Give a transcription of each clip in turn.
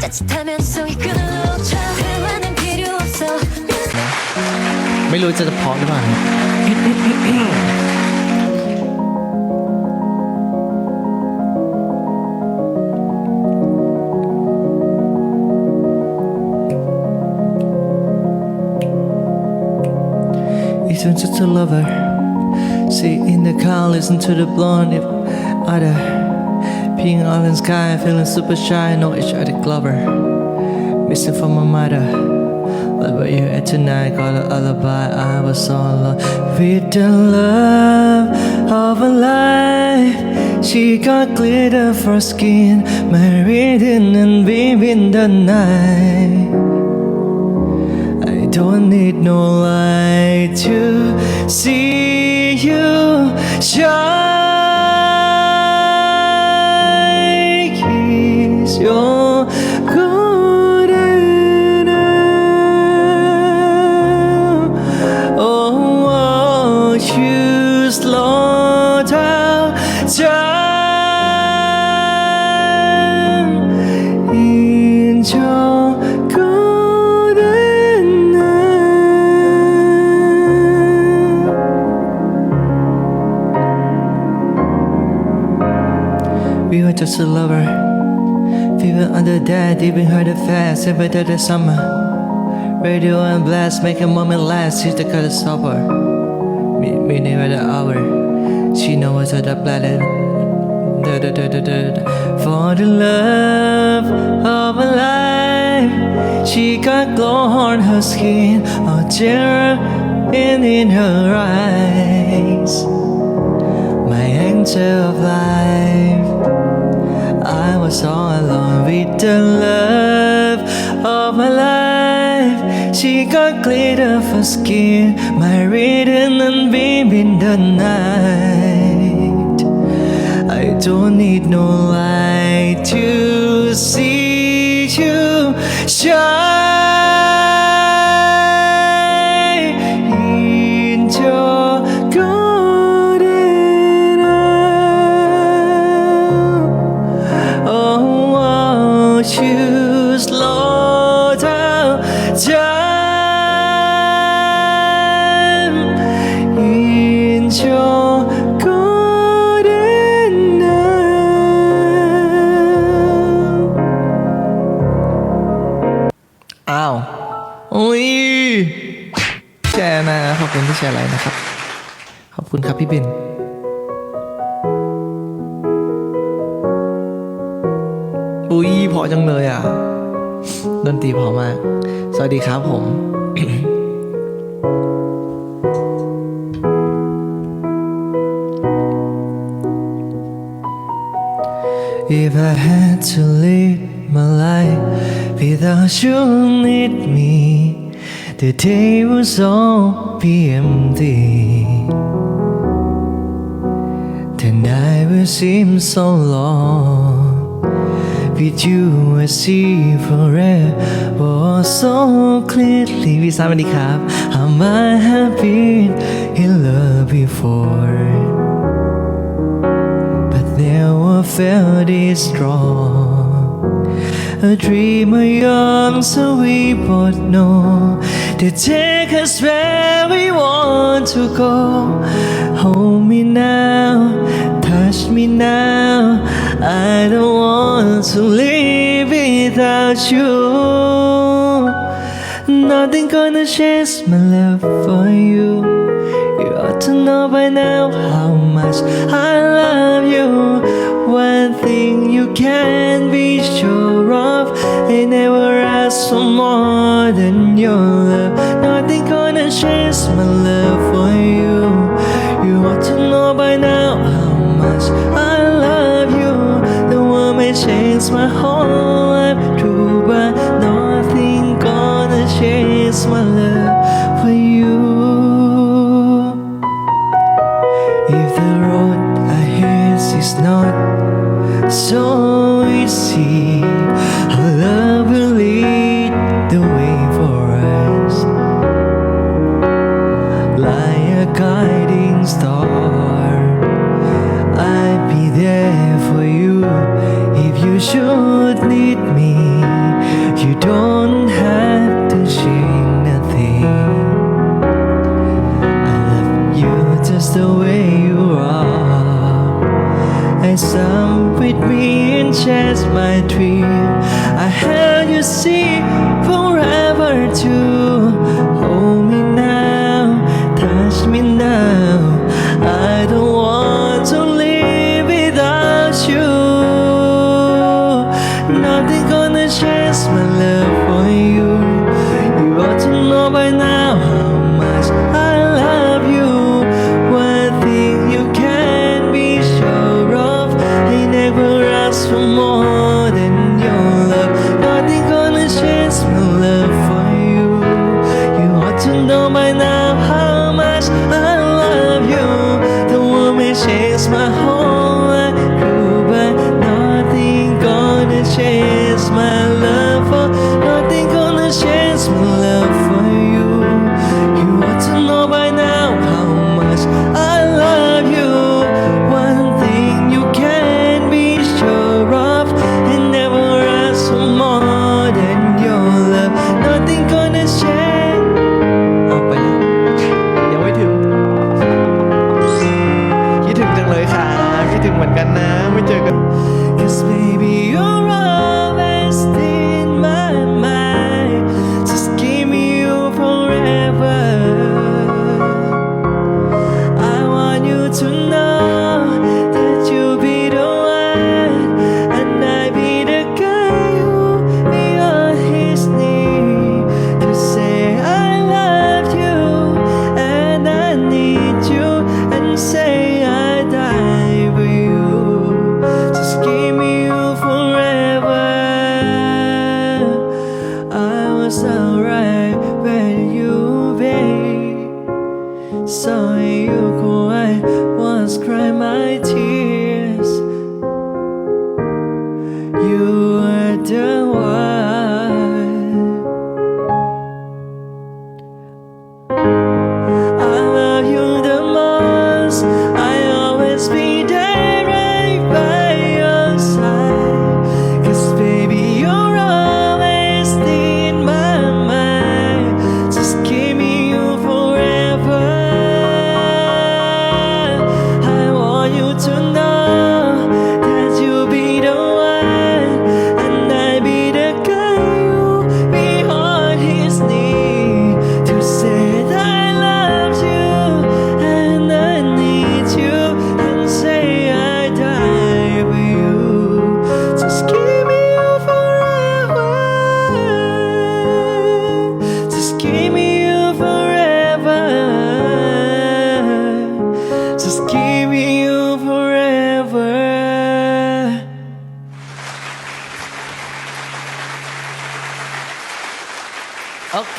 자칫하면 손이 끈을 놓쳐 대화는 필요 없어 ไม่รู้จะเพอหรือเปล่านะ Isn't just a lover Sit in the car, listen to the blonde if other Peeing all in sky, feeling super shy, no each other glover. Missing from my mother. Where you at tonight, got a alibi, I was all alone. With the love of a life She got glitter for skin. Married in and in the night. I don't need no light to see you shine. Just a lover. Fever under that, even heard it fast, every day the summer. Radio and blast, make a moment last, she's the color stopper. Meet me near the hour. She knows what the planet. Da, da, da, da, da. For the love of a life, she got glow on her skin, a tear in, in her eyes. My angel of life. The love of my life. She got glitter for skin, my rhythm and beam in the night. I don't need no light to see you shine พี่เบนอุ้ยเพอจังเลยอะ ดนตรีเพอมาก สวัสดีครับผม If I had to live my life without you need me, the day would all be empty. The night will seem so long. With you I see forever so clearly พี่สามสวัสดีครับ I might have been in love before but never felt this strong. A dreamer young, so we both know to take us where we want to go. Hold me now, without you. Nothing gonna change my love for you. You ought to know by now how much I love you. One thing you can be sure of, I never ask for more than your love. Nothing gonna change my love for you. You ought to know by now how much I love you. The one may change my whole change my love Some with me and chase my dream. I held you see forever to to know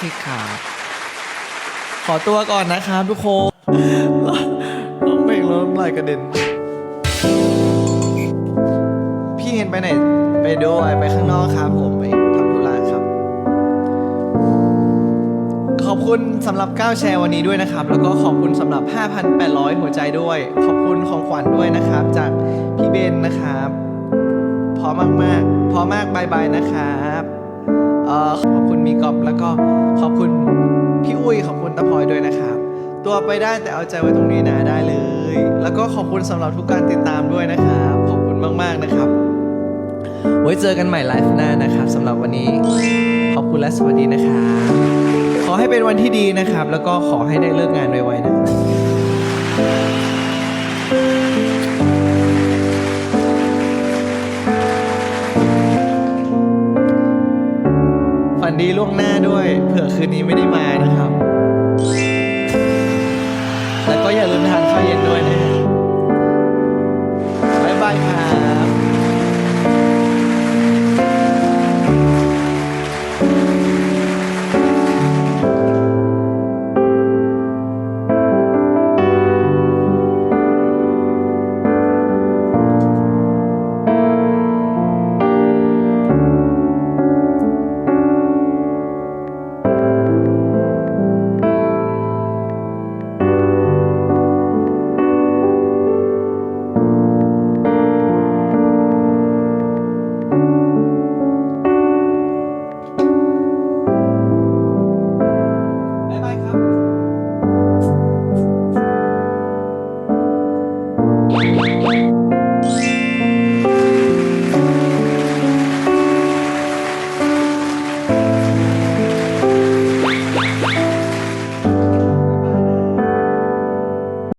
เคครับ ขอตัวก่อนนะครับทุกคนร้องเพลงแล้วน้ำลายกระเด็น พี่เห็นไปไหน ไปด้วยไปข้างนอกครับผมไปทำธุระครับ ขอบคุณสำหรับ 9 แชร์วันนี้ด้วยนะครับ แล้วก็ขอบคุณสำหรับ 5,800 หัวใจด้วย ขอบคุณของขวัญด้วยนะครับ จากพี่เบนนะครับพอมากมากๆพอมากบายบายนะครับ ขอบคุณมีกอบแล้วก็ขอบคุณพี่อุ้ยขอบคุณตะพลอยด้วยนะครับ ตัวไปได้แต่เอาใจไว้ตรงนี้นะได้เลย แล้วก็ขอบคุณสำหรับทุกการติดตามด้วยนะครับขอบคุณมากๆนะครับ ไว้เจอกันใหม่ไลฟ์หน้านะครับสำหรับวันนี้ขอบคุณและสวัสดีนะครับขอให้เป็นวันที่ดีนะครับ แล้วก็ขอให้ได้เลิกงานไวๆนะ ดีล่วงหน้าด้วย เผื่อคืนนี้ไม่ได้มานะครับ แล้วก็อย่าลืมทานข้าวเย็นด้วยนะฮะบ๊ายบายครับ